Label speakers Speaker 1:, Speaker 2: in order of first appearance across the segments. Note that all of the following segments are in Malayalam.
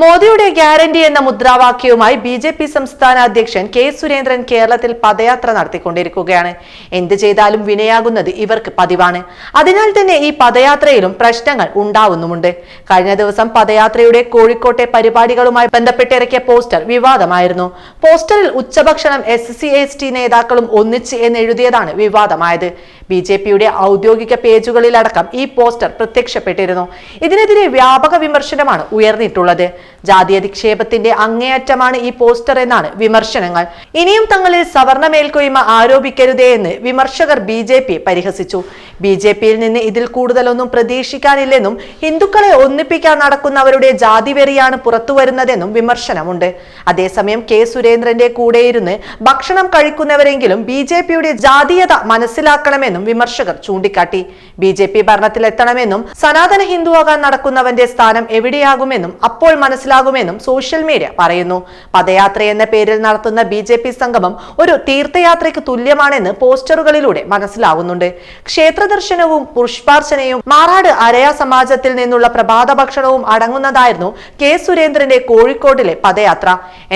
Speaker 1: മോദിയുടെ ഗ്യാരണ്ടി എന്ന മുദ്രാവാക്യവുമായി ബി ജെ പി സംസ്ഥാന അധ്യക്ഷൻ കെ സുരേന്ദ്രൻ കേരളത്തിൽ പദയാത്ര നടത്തിക്കൊണ്ടിരിക്കുകയാണ് എന്ത് ചെയ്താലും വിനയാകുന്നത് ഇവർക്ക് പതിവാണ് അതിനാൽ തന്നെ ഈ പദയാത്രയിലും പ്രശ്നങ്ങൾ ഉണ്ടാവുന്നുമുണ്ട് കഴിഞ്ഞ ദിവസം പദയാത്രയുടെ കോഴിക്കോട്ടെ പരിപാടികളുമായി ബന്ധപ്പെട്ടിറക്കിയ പോസ്റ്റർ വിവാദമായിരുന്നു പോസ്റ്ററിൽ ഉച്ചഭക്ഷണം എസ് സി എസ് ടി നേതാക്കളും ഒന്നിച്ച് എന്നെഴുതിയതാണ് വിവാദമായത് ബി ജെ പിയുടെ ഔദ്യോഗിക പേജുകളിലടക്കം ഈ പോസ്റ്റർ പ്രത്യക്ഷപ്പെട്ടിരുന്നു ഇതിനെതിരെ വ്യാപക വിമർശനമാണ് ഉയർന്നിട്ടുള്ളത് ജാതി അധിക്ഷേപത്തിന്റെ അങ്ങേയറ്റമാണ് ഈ പോസ്റ്റർ എന്നാണ് വിമർശനങ്ങൾ ഇനിയും തങ്ങളിൽ സവർണ മേൽക്കൊയ്മ ആരോപിക്കരുതേ എന്ന് വിമർശകർ ബി ജെ പി പരിഹസിച്ചു ബി ജെ പിയിൽ നിന്ന് ഇതിൽ കൂടുതലൊന്നും പ്രതീക്ഷിക്കാനില്ലെന്നും ഹിന്ദുക്കളെ ഒന്നിപ്പിക്കാൻ നടക്കുന്നവരുടെ ജാതി വെറിയാണ് പുറത്തുവരുന്നതെന്നും വിമർശനമുണ്ട് അതേസമയം കെ സുരേന്ദ്രന്റെ കൂടെയിരുന്ന് ഭക്ഷണം കഴിക്കുന്നവരെങ്കിലും ബി ജെ പിയുടെ ജാതീയത മനസ്സിലാക്കണമെന്നും വിമർശകർ ചൂണ്ടിക്കാട്ടി ബി ജെ പി ഭരണത്തിലെത്തണമെന്നും സനാതന ഹിന്ദുവാകാൻ നടക്കുന്നവന്റെ സ്ഥാനം എവിടെയാകുമെന്നും അപ്പോൾ മനസ്സിലാക്കി മനസ്സിലാകുമെന്നും സോഷ്യൽ മീഡിയ പറയുന്നു പദയാത്ര എന്ന പേരിൽ നടത്തുന്ന ബി സംഗമം ഒരു തീർത്ഥയാത്രയ്ക്ക് തുല്യമാണെന്ന് പോസ്റ്ററുകളിലൂടെ മനസ്സിലാകുന്നുണ്ട് ക്ഷേത്ര ദർശനവും പുഷ്പാർച്ചനയും മാറാട് അരയ സമാജത്തിൽ നിന്നുള്ള പ്രഭാത ഭക്ഷണവും അടങ്ങുന്നതായിരുന്നു കെ സുരേന്ദ്രന്റെ കോഴിക്കോട്ടിലെ പദയാത്ര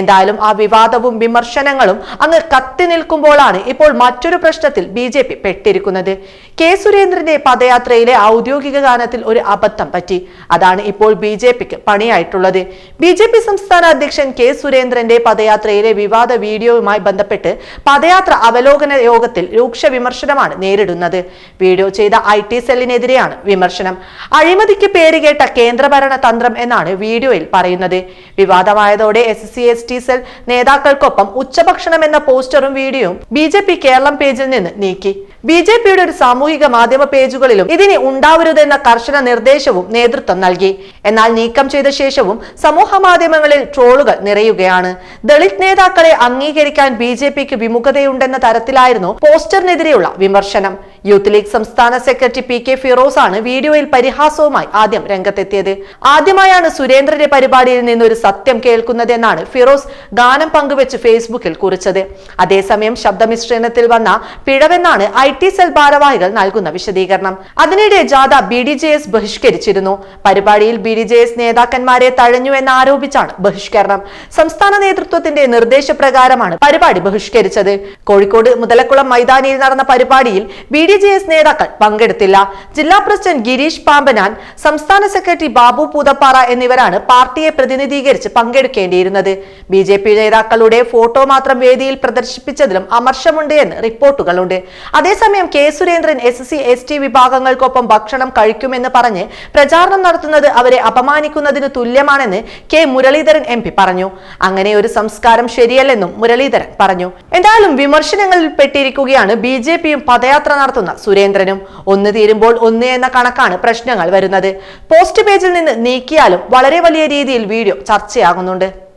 Speaker 1: എന്തായാലും ആ വിവാദവും വിമർശനങ്ങളും അങ്ങ് കത്തി നിൽക്കുമ്പോഴാണ് ഇപ്പോൾ മറ്റൊരു പ്രശ്നത്തിൽ ബി ജെ പി പെട്ടിരിക്കുന്നത് കെ സുരേന്ദ്രന്റെ പദയാത്രയിലെ ഔദ്യോഗിക ഗാനത്തിൽ ഒരു അബദ്ധം പറ്റി അതാണ് ഇപ്പോൾ ബി ജെ പിക്ക് പണിയായിട്ടുള്ളത് കൂടാതെ ബി ജെ പി സംസ്ഥാന അധ്യക്ഷൻ കെ സുരേന്ദ്രന്റെ പദയാത്രയിലെ വിവാദ വീഡിയോയുമായി ബന്ധപ്പെട്ട് പദയാത്ര അവലോകന യോഗത്തിൽ രൂക്ഷ വിമർശനമാണ് നേരിടുന്നത് വീഡിയോ ചെയ്ത ഐ ടി സെല്ലിനെതിരെയാണ് വിമർശനം അഴിമതിക്ക് പേരുകേട്ട കേന്ദ്രഭരണ തന്ത്രം എന്നാണ് വീഡിയോയിൽ പറയുന്നത് വിവാദമായതോടെ S C S T cell നേതാക്കൾക്കൊപ്പം ഉച്ചഭക്ഷണം എന്ന പോസ്റ്ററും വീഡിയോയും ബി കേരളം പേജിൽ നിന്ന് നീക്കി ബി ജെ പിയുടെ ഒരു സാമൂഹിക മാധ്യമ പേജുകളിലും ഇതിനെ ഉണ്ടാവരുതെന്ന കർശന നിർദ്ദേശവും നേതൃത്വം നൽകി എന്നാൽ നീക്കം ചെയ്ത ശേഷവും സമൂഹ മാധ്യമങ്ങളിൽ ട്രോളുകൾ നിറയുകയാണ് ദളിത് നേതാക്കളെ അംഗീകരിക്കാൻ ബി ജെ പിക്ക് വിമുഖതയുണ്ടെന്ന തരത്തിലായിരുന്നു പോസ്റ്ററിനെതിരെയുള്ള വിമർശനം യൂത്ത് ലീഗ് സംസ്ഥാന സെക്രട്ടറി പി കെ ഫിറോസ് ആണ് വീഡിയോയിൽ പരിഹാസവുമായി ആദ്യം രംഗത്തെത്തിയത് ആദ്യമായാണ് സുരേന്ദ്രന്റെ പരിപാടിയിൽ നിന്ന് ഒരു സത്യം കേൾക്കുന്നതെന്നാണ് ഫിറോസ് ഗാനം പങ്കുവെച്ച് ഫേസ്ബുക്കിൽ കുറിച്ചത് അതേസമയം ശബ്ദമിശ്രണത്തിൽ വന്ന പിഴവെന്നാണ് ഐ ടി സെൽ ഭാരവാഹികൾ നൽകുന്ന വിശദീകരണം അതിനിടെ ജാഥ ബി ഡി ജെ എസ് ബഹിഷ്കരിച്ചിരുന്നു പരിപാടിയിൽ ബി ഡി ജെ എസ് നേതാക്കന്മാരെ തഴഞ്ഞു എന്ന് ആരോപിച്ചാണ് ബഹിഷ്കരണം സംസ്ഥാന നേതൃത്വത്തിന്റെ നിർദ്ദേശപ്രകാരമാണ് പരിപാടി ബഹിഷ്കരിച്ചത് കോഴിക്കോട് മുതലക്കുളം മൈതാനിയിൽ നടന്ന പരിപാടിയിൽ ബി ഡി ജെ എസ് നേതാക്കൾ പങ്കെടുത്തില്ല ജില്ലാ പ്രസിഡന്റ് ഗിരീഷ് പാമ്പനാൻ സംസ്ഥാന സെക്രട്ടറി ബാബു പൂതപ്പാറ എന്നിവരാണ് പാർട്ടിയെ പ്രതിനിധീകരിച്ച് പങ്കെടുക്കേണ്ടിയിരുന്നത് ബി ജെ പി നേതാക്കളുടെ ഫോട്ടോ മാത്രം വേദിയിൽ പ്രദർശിപ്പിച്ചതിലും അമർഷമുണ്ട് എന്ന് റിപ്പോർട്ടുകളുണ്ട് അതേസമയം അതേസമയം K Surendran S C S T വിഭാഗങ്ങൾക്കൊപ്പം ഭക്ഷണം കഴിക്കുമെന്ന് പറഞ്ഞ് പ്രചാരണം നടത്തുന്നത് അവരെ അപമാനിക്കുന്നതിന് തുല്യമാണെന്ന് കെ മുരളീധരൻ എം പറഞ്ഞു അങ്ങനെ ഒരു സംസ്കാരം ശരിയല്ലെന്നും മുരളീധരൻ പറഞ്ഞു എന്തായാലും വിമർശനങ്ങളിൽ പെട്ടിരിക്കുകയാണ് ബി ജെ പിയും പദയാത്ര നടത്തുന്ന സുരേന്ദ്രനും ഒന്ന് തീരുമ്പോൾ ഒന്ന് എന്ന കണക്കാണ് പ്രശ്നങ്ങൾ വരുന്നത് പോസ്റ്റ് പേജിൽ നിന്ന് നീക്കിയാലും വളരെ വലിയ രീതിയിൽ വീഡിയോ ചർച്ചയാകുന്നുണ്ട്